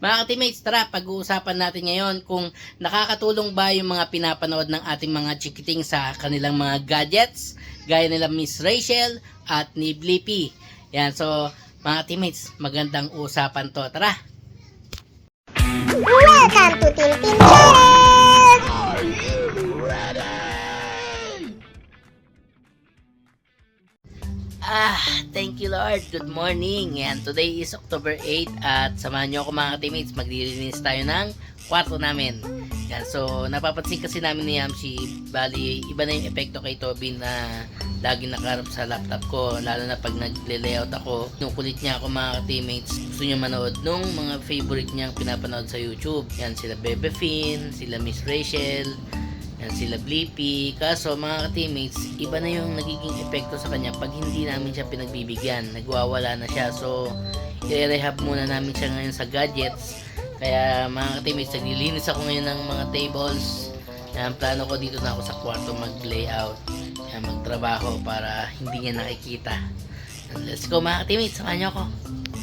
Mga teammates, tara, pag-uusapan natin ngayon kung nakakatulong ba yung mga pinapanood ng ating mga chikiting sa kanilang mga gadgets, gaya nila Miss Rachel at ni Blippi. Yan, so mga teammates, magandang usapan to. Tara! Welcome to Tintin Channel! Ah, thank you Lord. Good morning. And today is October 8 at samahan niyo ako mga teammates. Maglilinis tayo ng kwarto namin. Yan, so napapansin kasi namin ni Yamshi, bali iba na yung epekto kay Toby na lagi nakaharap sa laptop ko. Lalo na pag nagle-layout ako, nukulit niya ako mga teammates. Gusto niya manood nung mga favorite niyang pinapanood sa YouTube. Yan sila Bebe Finn, sila Miss Rachel, yan sila Blippi. Kaso mga teammates, iba na yung nagiging epekto sa kanya pag hindi namin siya pinagbibigyan. Nagwawala na siya. So, i-rehab muna namin siya ngayon sa gadgets. Kaya mga teammates, naglilinis ako ngayon ng mga tables. Yan, plano ko dito na ako sa kwarto mag-layout. Yan, magtrabaho para hindi niya nakikita. Yan, let's go mga teammates, samahan niyo ako.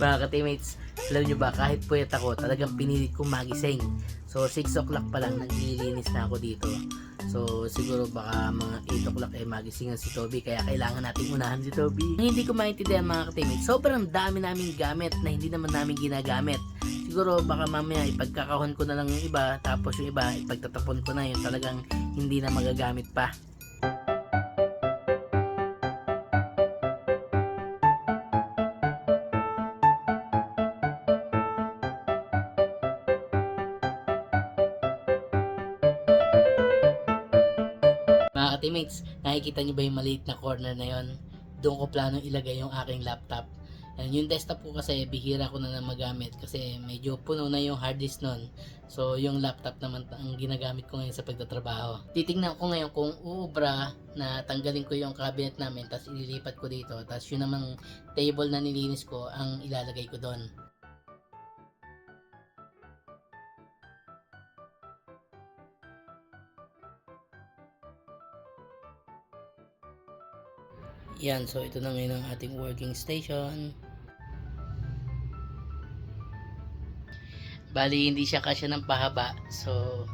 Mga teammates, alam niyo ba, kahit puyat ako, talagang pinilit kong magising. So, 6 o'clock pa lang, naglilinis na ako dito. So, siguro baka mga 8 o'clock eh magising si Toby. Kaya kailangan nating unahan si Toby. Ang hindi ko maintindihan mga ka-teammates, sobrang dami naming gamit na hindi naman namin ginagamit. Siguro baka mamaya ipagkakahon ko na lang yung iba, tapos yung iba ipagtatapon ko na yung talagang hindi na magagamit pa. Ka-teammates, nakikita niyo ba yung maliit na corner na yon? Doon ko plano ilagay yung aking laptop. And yung desktop ko kasi bihira ko na lang magamit kasi medyo puno na yung hard disk nun. So yung laptop naman ang ginagamit ko ngayon sa pagtatrabaho. Titingnan ko ngayon kung uubra na tanggalin ko yung cabinet namin tapos ililipat ko dito. Tapos yun namang table na nilinis ko ang ilalagay ko doon. Yan, so ito na ngayon ang ating working station. Bali, hindi siya kasya ng pahaba. So,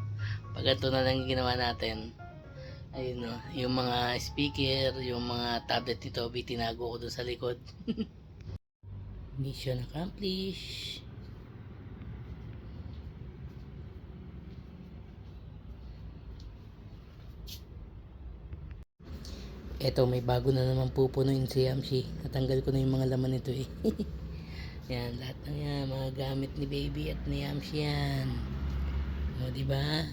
pag ito na lang ginawa natin, ayun no, yung mga speaker, yung mga tablet ni Toby, tinago ko doon sa likod. Mission accomplished. Eto, may bago na naman pupunuin si Yamshi. Natanggal ko na yung mga laman nito eh. yan, lahat ng yan, mga gamit ni baby at ni Yamshi yan. O, di ba?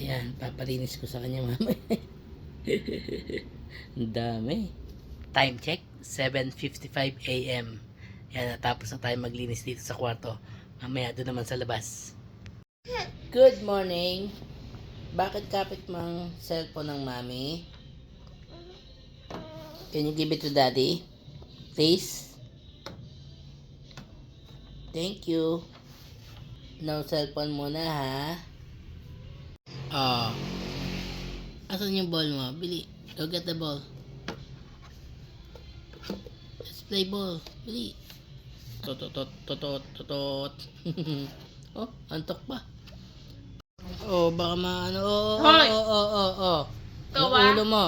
Ayan, papalinis ko sa kanya mamaya. Ang dami. Time check, 7.55 a.m. Yan, natapos na tayo maglinis dito sa kwarto. Mamaya doon naman sa labas. Good morning. Bakit kapit mo ang cellphone ng mami? Can you give it to daddy? Please? Thank you. No cellphone muna ha. Oh. Asan yung ball mo? Bili. Go get the ball. Let's play ball. Bili. Totot, totot, totot. oh, antok pa. Oh, baka maano. Oh, oh, Hoy! oh, oh, oh, oh. Ikaw, Yung ah? ulo mo.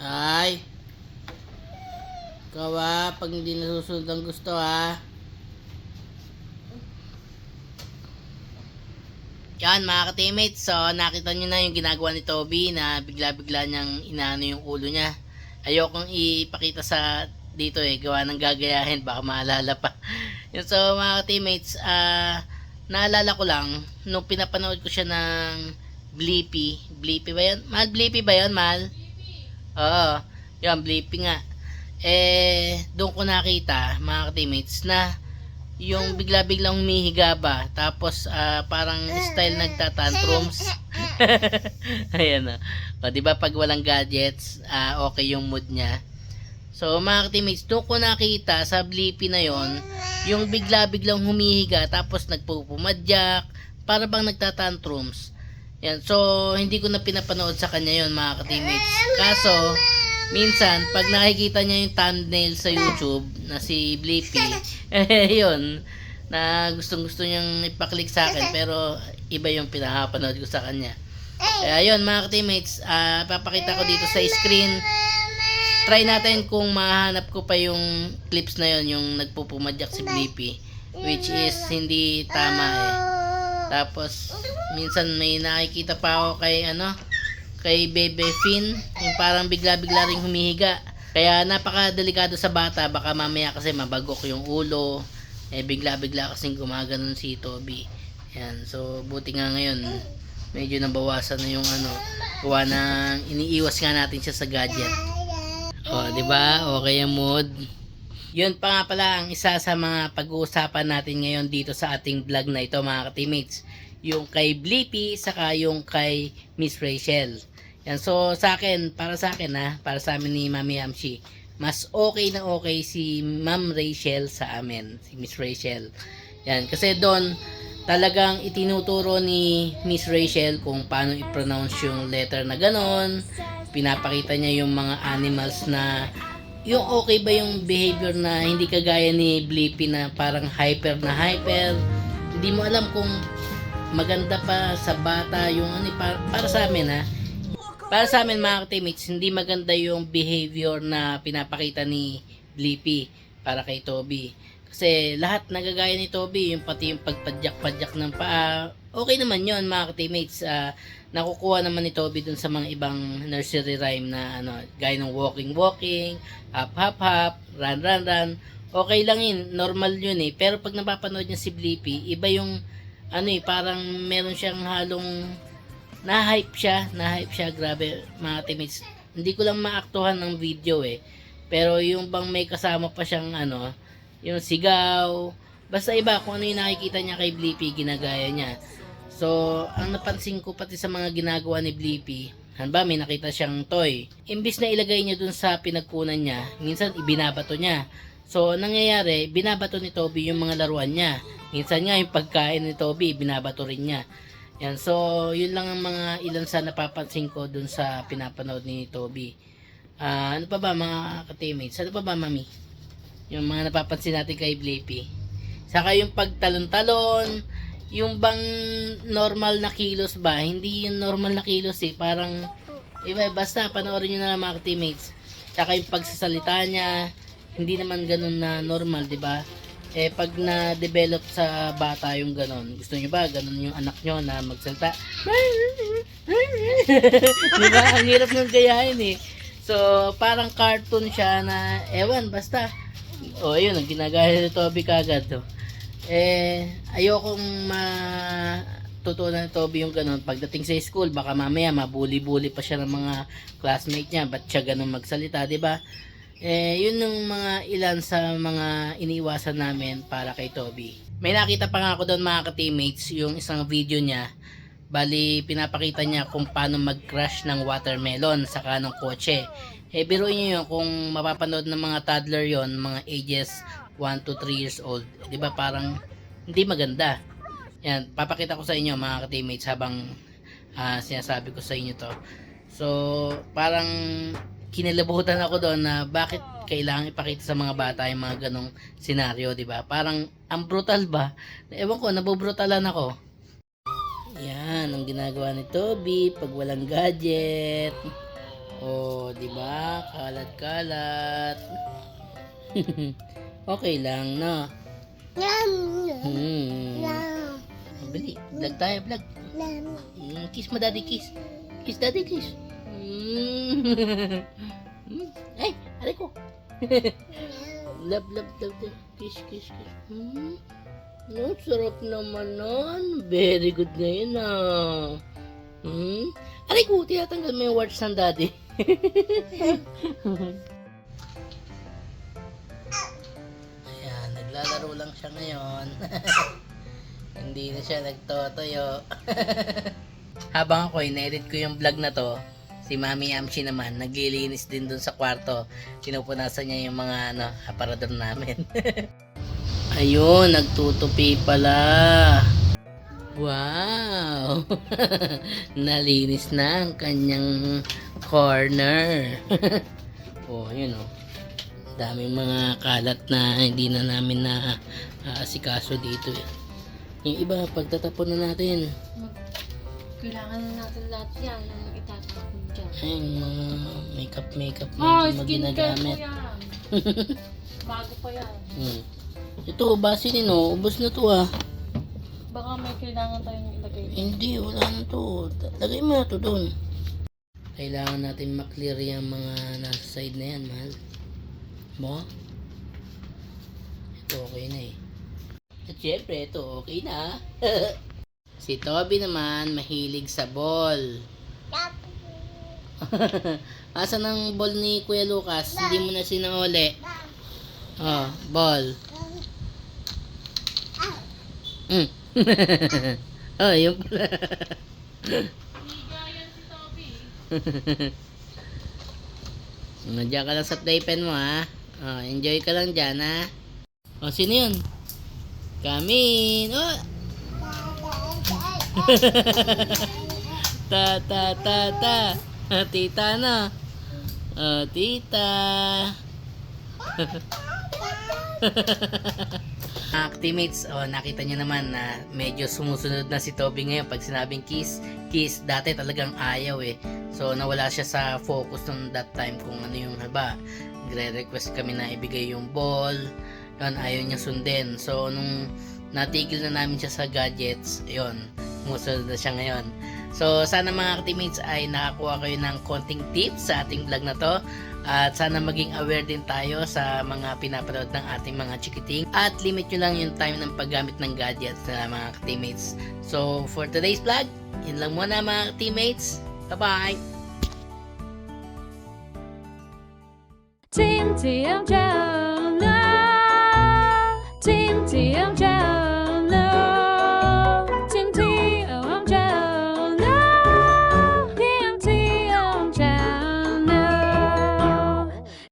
Ay. Ikaw ah, pag hindi nasusunod ang gusto ah. Yan mga ka-teammates, so nakita nyo na yung ginagawa ni Toby na bigla-bigla niyang inaano yung ulo niya. Ayokong ipakita sa dito eh, gawa ng gagayahin, baka maalala pa. Yun, so mga ka-teammates, ah, naalala ko lang, nung pinapanood ko siya ng Blippi, Blippi ba yan? Mahal, Blippi ba yan, Mahal? Oo, yan, Blippi nga. Eh, doon ko nakita, mga ka-teammates, na yung bigla-biglang humihiga ba, tapos ah, parang style nagtatantrums. Ayan. O, di ba pag walang gadgets, ah, okay yung mood niya. So, mga ka-teammates, doon ko nakita sa Blippi na yon yung bigla-biglang humihiga, tapos nagpupumadyak, para bang nagtatantrums. Yan. So, hindi ko na pinapanood sa kanya yon mga ka-teammates. Kaso, minsan, pag nakikita niya yung thumbnail sa YouTube na si Blippi, eh, yun, na gustong gusto niyang ipaklik sa akin, pero iba yung pinapanood ko sa kanya. Kaya yun, mga teammates, ah, papakita ko dito sa screen. Try natin kung mahanap ko pa yung clips na yun, yung nagpupumadyak si Blippi, which is hindi tama eh. Tapos, minsan may nakikita pa ako kay ano, kay Bebe Finn, yung parang bigla-bigla ring humihiga. Kaya napakadelikado sa bata, baka mamaya kasi mabagok yung ulo, eh bigla-bigla kasing gumaganon si Toby. Yan, so buti nga ngayon, medyo nabawasan na yung ano, gawa ng iniiwas nga natin siya sa gadget. O, di ba? Okay ang mood. Yun pa nga pala ang isa sa mga pag-uusapan natin ngayon dito sa ating vlog na ito mga teammates Yung kay Blippi, saka yung kay Miss Rachel. Yan, so sa akin, para sa akin ha, para sa amin ni Mami Amshi, mas okay na okay si Ma'am Rachel sa amin, si Miss Rachel. Yan, kasi doon talagang itinuturo ni Miss Rachel kung paano i-pronounce yung letter na ganon. Pinapakita niya yung mga animals na yung okay ba yung behavior na hindi kagaya ni Blippi na parang hyper na hyper. Hindi mo alam kung maganda pa sa bata yung ano para, para sa amin ha. Para sa amin mga teammates, hindi maganda yung behavior na pinapakita ni Blippi para kay Toby. Kasi lahat nagagaya ni Toby, yung pati yung pagpadyak-padyak ng paa, okay naman yon mga teammates. Ah, nakukuha naman ni Toby dun sa mga ibang nursery rhyme na ano, gaya ng walking walking, hop hop hop, run run run. Okay lang yun, normal yun eh. Pero pag napapanood niya si Blippi, iba yung ano eh, parang meron siyang halong na-hype siya, na-hype siya, grabe mga teammates. Hindi ko lang maaktuhan ng video eh. Pero yung bang may kasama pa siyang ano, yung sigaw, basta iba kung ano yung nakikita niya kay Blippi, ginagaya niya. So, ang napansin ko pati sa mga ginagawa ni Blippi, hanba may nakita siyang toy. Imbis na ilagay niya dun sa pinagkunan niya, minsan ibinabato niya. So, ang nangyayari, binabato ni Toby yung mga laruan niya. Minsan nga yung pagkain ni Toby, binabato rin niya. Yan, so, yun lang ang mga ilan sa napapansin ko dun sa pinapanood ni Toby. Ah, ano pa ba mga ka-teammates? Ano pa ba, mami? Yung mga napapansin natin kay Blippi. Saka yung pagtalon-talon, yung bang normal na kilos ba? Hindi yung normal na kilos eh. Parang, iba, basta panoorin nyo na lang mga teammates. Saka yung pagsasalita niya, hindi naman ganun na normal, di ba? Eh, pag na-develop sa bata yung ganun, gusto nyo ba, ganun yung anak nyo na magsalita? di ba? Ang hirap nung gayahin eh. So, parang cartoon siya na, ewan, basta. O, ayun, ang ginagaya ni Toby kagad. Oh. Eh, ayokong matutunan ni Toby yung ganun. Pagdating sa school, baka mamaya mabuli-buli pa siya ng mga classmate niya. Ba't siya ganun magsalita, di ba? Eh, yun yung mga ilan sa mga iniiwasan namin para kay Toby. May nakita pa nga ako doon mga ka-teammates, yung isang video niya. Bali, pinapakita niya kung paano mag-crush ng watermelon sa kanong kotse. Eh, biruin niyo yun kung mapapanood ng mga toddler yon mga ages 1 to 3 years old. Di ba parang hindi maganda. Yan, papakita ko sa inyo mga ka-teammates habang ah, sinasabi ko sa inyo to. So, parang kinilabutan ako doon na bakit kailangan ipakita sa mga bata yung mga ganong senaryo, di ba? Parang ang brutal ba? Ewan ko, nabobrutalan ako. Yan, ang ginagawa ni Toby pag walang gadget. Oh, di ba? Kalat-kalat. okay lang, no? Hmm. Bili, vlog tayo, vlog. Mm, kiss mo, daddy, kiss. Kiss, daddy, kiss. Mm. Ay, aray ko. love, love, love, love. Kiss, kiss, kiss. Mm. No, sarap naman nun. Very good na yun, ah. Hmm? Aray ko, tinatanggal mo yung words ng daddy. Ayan, naglalaro lang siya ngayon. Hindi na siya nagtotoyo. Habang ako in-edit ko yung vlog na to, si Mami Amshi naman, naglilinis din dun sa kwarto. Pinupunasan niya yung mga ano, aparador namin. Ayun, nagtutupi pala. Wow! Nalinis na ang kanyang corner. Oh, yun oh. Daming mga kalat na hindi na namin na aasikaso dito eh. Yung iba, pagtatapon na natin. Kailangan na natin lahat yan ang itatapon dyan. Ayun, mga makeup makeup na Oh, ko ginagamit. Bago pa yan. Hmm. Ito, basin no, ubos na to ah. Baka may kailangan tayong ilagay. Hindi, wala na to. Lagay mo na to doon. Kailangan natin maklear yung mga nasa side na yan, mahal. Mo? Ito okay na eh. At syempre, ito okay na. si Toby naman, mahilig sa ball. Asan ang ball ni Kuya Lucas? Hindi mo na sinauli. Oh, ball. Mm. oh, yun pala. Nandiyan ka lang sa playpen mo ha. Oh, enjoy ka lang dyan ha. Oh, sino yun? Kamin. Oh. ta ta ta ta. Ah, Tita na. Oh, tita. Mga teammates, oh, nakita niyo naman na medyo sumusunod na si Toby ngayon pag sinabing kiss, kiss, dati talagang ayaw eh. So nawala siya sa focus nung that time kung ano yung haba. Gre-request kami na ibigay yung ball, yun, ayaw niya sundin. So nung natigil na namin siya sa gadgets, yun, sumusunod na siya ngayon. So sana mga teammates ay nakakuha kayo ng konting tips sa ating vlog na to. At sana maging aware din tayo sa mga pinapanood ng ating mga chikiting. At limit nyo lang yung time ng paggamit ng gadgets na mga teammates. So, for today's vlog, yun lang muna mga teammates. Bye-bye! Team TMJ, Team TMJ.